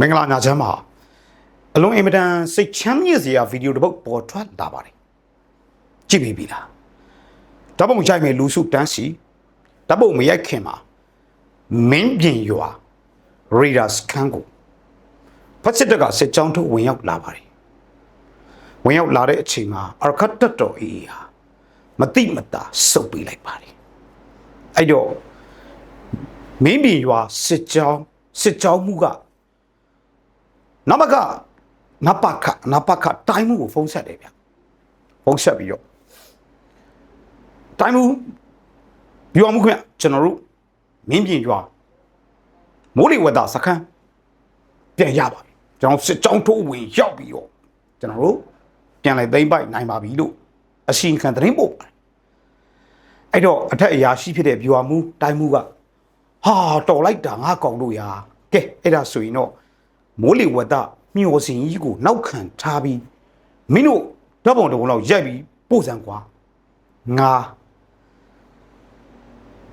မင်္ဂလာညချမ်းပါအလွန်အင်မတန်စိတ်ချမ်းမြေ့စရာဗီဒီယိုတစ်ပုဒ်ပေါ်ထွက်လာပါတယ်ကြည့်ပြီးပြီလားဓာတ်ပုံရိုက်မယ်လူစုတန်းစီဓာတ်ပုံမရိုက်ခင်မှာမင်းပြင်ရွာရေဒါစကန်ကိုဖက်စစ်တပ်ကစစ်ကြောင်းထုတ်ဝင်ရောက်လာပါတယ်ဝင်ရောက်လာတဲ့အချိန်မှာအရခတ်တက်တော်အေးဟာမတိမတာစုပ်ပေးလိုက်ပါတယ်အဲ့တော့မင်းပြင်ရွာစစ်ကြောင်းစစ်ကြောင်းမှုက နမကနပခနပခတိုင်းမှုကိုဖုံးဆက်တယ်ဗျဖုံးဆက်ပြီးတော့တိုင်းမှုပြောမှုခင်ဗျကျွန်တော်တို့မင်းပြင်ရွာမိုးလေဝသစခန်းပြန်ရပါပြီကျွန်တော်စစ်ကြောင်းထိုးဝင်ရောက်ပြီးတော့ကျွန်တော်တို့ပြန်လဲသိမ့်ပိုက်နိုင်ပါပြီလို့အရှိန်ခံသတင်းပို့ပါတယ်အဲ့တော့အထက်အရာရှိဖြစ်တဲ့ပြောမှုတိုင်းမှုကဟာတော်လိုက်တာငါကောင်လို့ရာကဲအဲ့ဒါဆိုရင်တော့ မိုးလေဝသမျောစင်ကြီးကိုနောက်ခံထားပြီးမင်းတို့ဓာတ်ပုံတစ်ပုံလောက်ရိုက်ပြီးပို့စံကွာငါ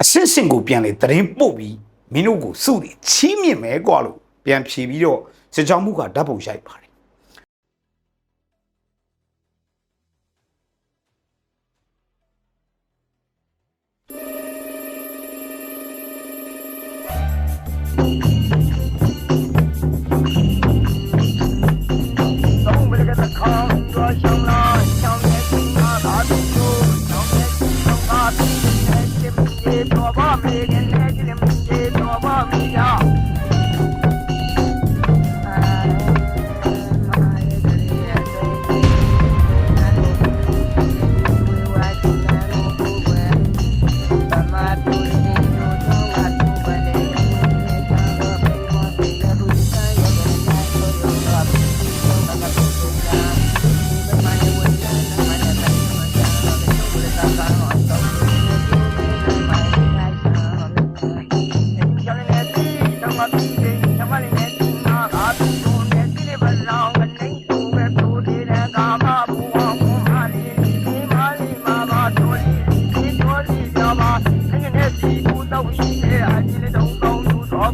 အစင်စင်ကိုပြန်လေတရင်ပို့ပြီးမင်းတို့ကိုစုတွေချီးမြှင့်မယ်ကွာလို့ပြန်ဖြေပြီးတော့စစ်ကြောင်းမှုကဓာတ်ပုံရိုက်ပါတယ်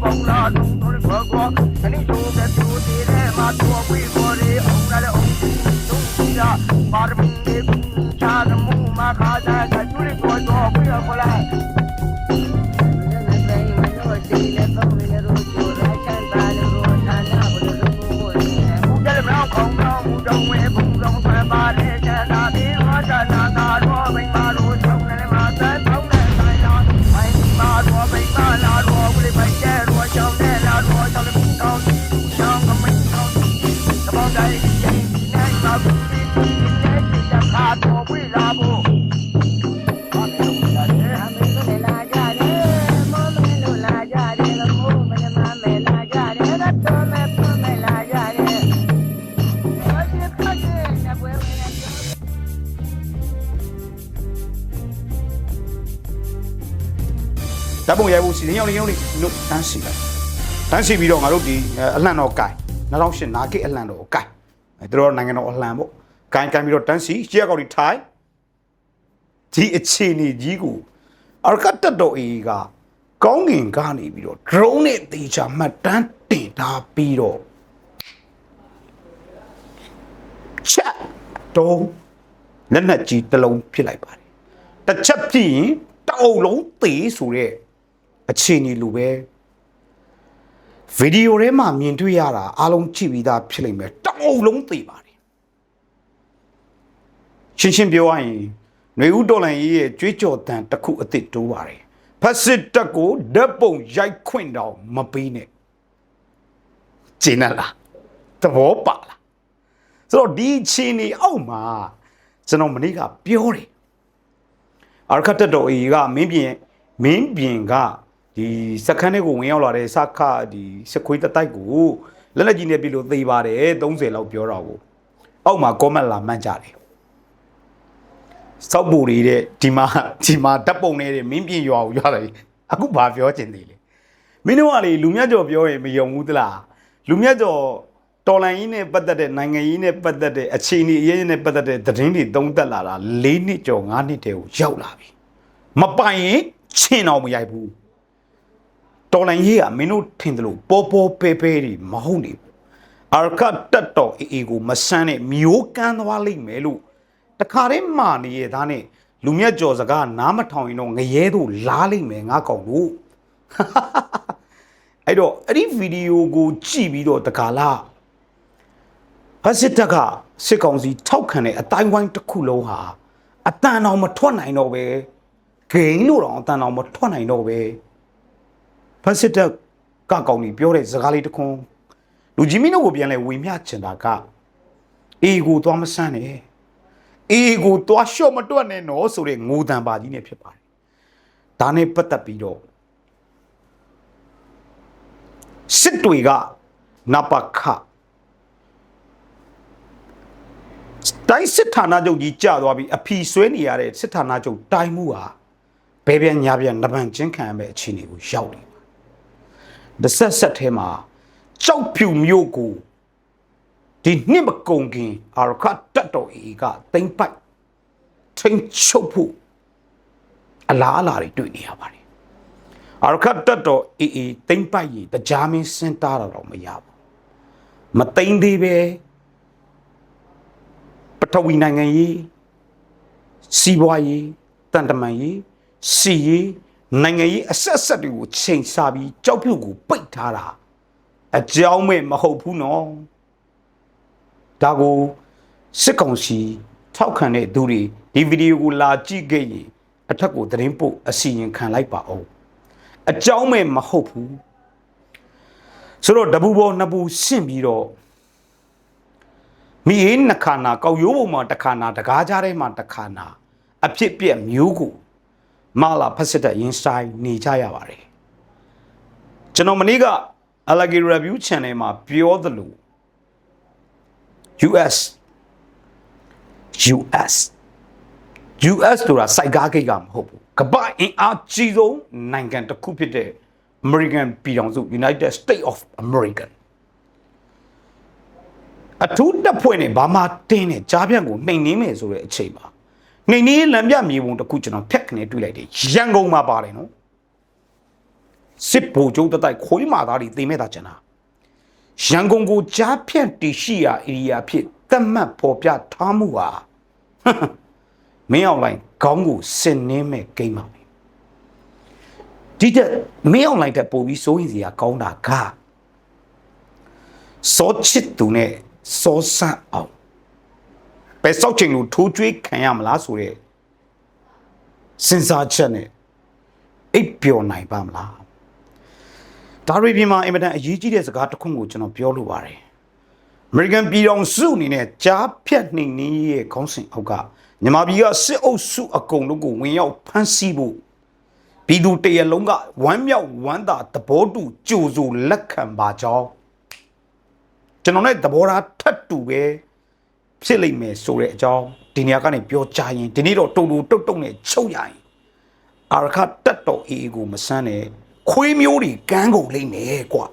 বাংলার တ်ပုံရိုက်ဖို့စီစဉ်ရောက်နေရောက်နေတို့တန်းစီလိုက်တန်းစီပြီးတော့ငါတို့ဒီအလှန်တော်ကိုင်2008နာကိအလှန်တော်ကိုကိုင်အဲတို့တော့နိုင်ငံတော်အလှန်ပေါ့ကိုင်ကိုင်ပြီးတော့တန်းစီရှေ့ကောက်ဒီထိုင်ဒီအခြေအနေကြီးကိုအရကတ်တက်တော်အေးကကောင်းကင်ကနေပြီးတော့ drone နဲ့တေချာမှတ်တမ်းတင်ထားပြီးတော့ချက်တုံးလက်နက်ကြီးတစ်လုံးဖြစ်လိုက်ပါတယ်တစ်ချက်ဖြစ်ရင်တအုပ်လုံးသေးဆိုတဲ့ အခြေအနေလိုပဲဗီဒီယိုထဲမှာမြင်တွေ့ရတာအားလုံးကြည့်ပြီးသားဖြစ်လိမ့်မယ်တအုပ်လုံးသေးပါတယ်ရှင်းရှင်းပြောရရင်ຫນွေဦးတော်လန်ကြီးရဲ့ကြွေးကြော်တန်တစ်ခုအစ်စ်တိုးပါတယ်ဖက်စစ်တက်ကိုဓာတ်ပုံရိုက်ခွင့်တော့မပေးနဲ့ကျင်းလားသဘောပါလားဆိုတော့ဒီအချိန်နေအောက်မှာကျွန်တော်မနေ့ကပြောတယ်အာရခတ်တက်တော်အေကမင်းပြင်မင်းပြင်က ဒီစခန်းတွေကိုဝင်ရောက်လာတဲ့စခဒီစခွေးတတိုက်ကိုလက်လက်ကြီးနဲ့ပြီလို့သေပါတယ်30လောက်ပြောတော့ကိုအောက်မှာ comment လာမှန်းကြတယ်စောက်ပူတွေတဲ့ဒီမှာဒီမှာဓာတ်ပုံနေတဲ့မင်းပြင်ရွာကိုရွာတယ်အခုဘာပြောချင်သေးလဲမင်းတို့ကလေလူမြတ်ကျော်ပြောရင်မယုံဘူးသလားလူမြတ်ကျော်တော်လန်ကြီးနဲ့ပတ်သက်တဲ့နိုင်ငံကြီးနဲ့ပတ်သက်တဲ့အခြေအနေအရေးနဲ့ပတ်သက်တဲ့သတင်းတွေသုံးသက်လာတာ၄နှစ်ကျော်၅နှစ်တည်းကိုရောက်လာပြီမပိုင်ရင်ချင်းတော့မရိုက်ဘူး တော်လိုင်းရေးကမင်းတို့ထင်တယ်လို့ပေါ်ပေါ်ပဲပဲတွေမဟုတ်နေဘူးအာရကတက်တော်အေးအေးကိုမဆန်းနဲ့မျိုးကန်းသွားလိမ့်မယ်လို့တခါတည်းမာနေရသားနဲ့လူမြတ်ကျော်စကားနားမထောင်ရင်တော့ငရဲတို့လားလိမ့်မယ်ငါကောင်တို့အဲ့တော့အဲ့ဒီဗီဒီယိုကိုကြည့်ပြီးတော့တခါလားဖက်စစ်တပ်ကစစ်ကောင်စီထောက်ခံတဲ့အတိုင်းဝိုင်းတစ်ခုလုံးဟာအတန်အောင်မထွက်နိုင်တော့ပဲဂိမ်းလို့တော့အတန်အောင်မထွက်နိုင်တော့ပဲ ဖက်စစ်တပ်ကကောင်ကြီးပြောတဲ့စကားလေးတစ်ခွန်းလူကြီးမင်းတို့ကိုပြန်လဲဝေမျှချင်တာကအေကိုသွားမဆန်းနဲ့အေကိုသွားလျှော့မတွက်နဲ့နော်ဆိုတဲ့ငိုတံပါကြီးနဲ့ဖြစ်ပါတယ်ဒါနဲ့ပတ်သက်ပြီးတော့စစ်တွေကနပခတိုင်းစစ်ဌာနချုပ်ကြီးကြာသွားပြီးအဖီဆွဲနေရတဲ့စစ်ဌာနချုပ်တိုင်းမှုဟာဘဲပြန်ညာပြန်နပန်ချင်းခံရမယ့်အခြေအနေကိုရောက်နေပါ တစ်ဆက်ဆက်ထဲမှာကြောက်ဖြူမျိုးကိုဒီနှစ်မကုန်ခင်အာရခတ်တော်အေကတိမ့်ပိုက်ထိန်ချုပ်ဖို့အလားအလာတွေတွေ့နေရပါတယ်အာရခတ်တက်တော်အေးအေးတိမ့်ပိုက်ရင်တရားမင်းစင်တာတော့မရဘူးမတိမ့်သေးပဲပထဝီနိုင်ငံရေးစီးပွားရေးတန်တမန်ရေးစီရေး နိုင်ငံရေးအဆက်ဆက်တွေကိုချိန်ဆပြီးကြောက်ပြုတ်ကိုပိတ်ထားတာအကြောင်းမဲ့မဟုတ်ဘူးနော်ဒါကိုစစ်ကောင်စီထောက်ခံတဲ့သူတွေဒီဗီဒီယိုကိုလာကြည့်ခဲ့ရင်အထက်ကိုသတင်းပို့အစီရင်ခံလိုက်ပါအောင်အကြောင်းမဲ့မဟုတ်ဘူးဆိုတော့တပူပေါ်နှစ်ပူရှင့်ပြီးတော့မိရေးနှစ်ခါနာကောက်ရိုးပုံမှာတစ်ခါနာတကားကြားထဲမှာတစ်ခါနာအဖြစ်ပြက်မျိုးကို မလာဖက်စစ်တဲ့ရင်ဆိုင်နေကြရပါတယ်ကျွန်တော်မနေ့က Alagi Review Channel မှာပြောသလို US US US ဆိုတာစိုက်ကားကိတ်ကမဟုတ်ဘူးကမ္ဘာအင်အားကြီးဆုံးနိုင်ငံတစ်ခုဖြစ်တဲ့ American ပြည်ထောင်စု United States of American အထူးတပ်ဖွဲ့နဲ့ဘာမှတင်းနဲ့ကြားပြန့်ကိုနှိမ်နှင်းမယ်ဆိုတဲ့အချိန်မှာ နှိမ်နှင်းလမ်းပြမြေပုံတစ်ခုကျွန်တော်ဖက်ခနဲ့တွေ့လိုက်တယ်ရန်ကုန်မှာပါတယ်နော်စစ်ဗိုလ်ချုပ်တတိုက်ခွေးမာသားတွေသိမဲ့တာကျန်တာရန်ကုန်ကိုကြားဖြန့်တည်ရှိရာဧရိယာဖြစ်သတ်မှတ်ပေါ်ပြထားမှုဟာမင်းအောင်လိုင်းခေါင်းကိုစင်နှင်းမဲ့ဂိမ်းပါပဲဒီတဲ့မင်းအောင်လိုင်းတဲ့ပို့ပြီးစိုးရင်စီကကောင်းတာကစောချစ်သူနဲ့စောဆန့်အောင် ပဲစောက်ချိန်လို့ထိုးကျွေးခံရမလားဆိုတဲ့စဉ်းစားချက်နဲ့အိပ်ပျော်နိုင်ပါမလားဒါရီပြင်မှာအင်မတန်အရေးကြီးတဲ့စကားတစ်ခုကိုကျွန်တော်ပြောလိုပါတယ်အမေရိကန်ပြည်တော်စုအနေနဲ့ကြားဖြတ်နှိမ်နှင်းရေးရဲ့ခေါင်းစဉ်အောက်ကမြန်မာပြည်ကစစ်အုပ်စုအကုန်လုံးကိုဝင်ရောက်ဖမ်းဆီးဖို့ပြည်သူတရလုံးကဝမ်းမြောက်ဝမ်းသာသဘောတူကြိုဆိုလက်ခံပါကြောင်းကျွန်တော်နဲ့သဘောထားထပ်တူပဲ ဖြစ်လိမ့်မယ်ဆိုတဲ့အကြောင်းဒီနေရာကနေပြောချရင်ဒီနေ့တော့တုံတုံတုတ်တုတ်နဲ့ချုပ်ရရင်အာရခတက်တော်အေးကိုမဆန်းနဲ့ခွေးမျိုးတွေကန်းကုန်လိမ့်မယ်ကွာ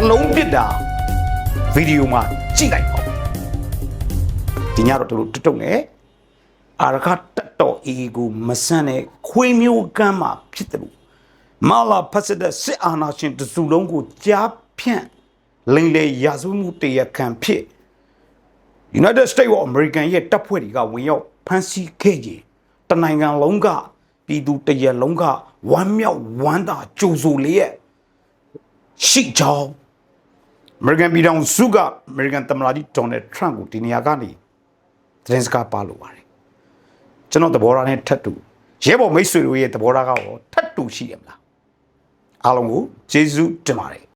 တစ်လုံးပစ်တာဗီဒီယိုမှာကြည့်လိုက်ပါဦးဒီညတော့တို့တုတ်နေအာရခတက်တော်အေးကိုမဆန့်တဲ့ခွေးမျိုးကမ်းမှာဖြစ်တယ်လို့မာလာဖက်စစ်တဲ့စစ်အာဏာရှင်တစုလုံးကိုကြားဖြန့်လိမ်လေရာဇဝတ်မှုတရားခံဖြစ် United States of American ရဲ့တပ်ဖွဲ့တွေကဝင်ရောက်ဖမ်းဆီးခဲ့ကြတနိုင်ငံလုံးကပြည်သူတရက်လုံးကဝမ်းမြောက်ဝမ်းသာကြိုဆိုလျက်ရှိကြောင်း American ပြည်ထောင်စုက American သမ္မတကြီး Donald Trump ကိုဒီနေရာကနေသတင်းစကားပါလို့ပါတယ်ကျွန်တော်သဘောထားနဲ့ထပ်တူရဲဘော်မိတ်ဆွေတို့ရဲ့သဘောထားကရောထပ်တူရှိရမလားအားလုံးကိုကျေးဇူးတင်ပါတယ်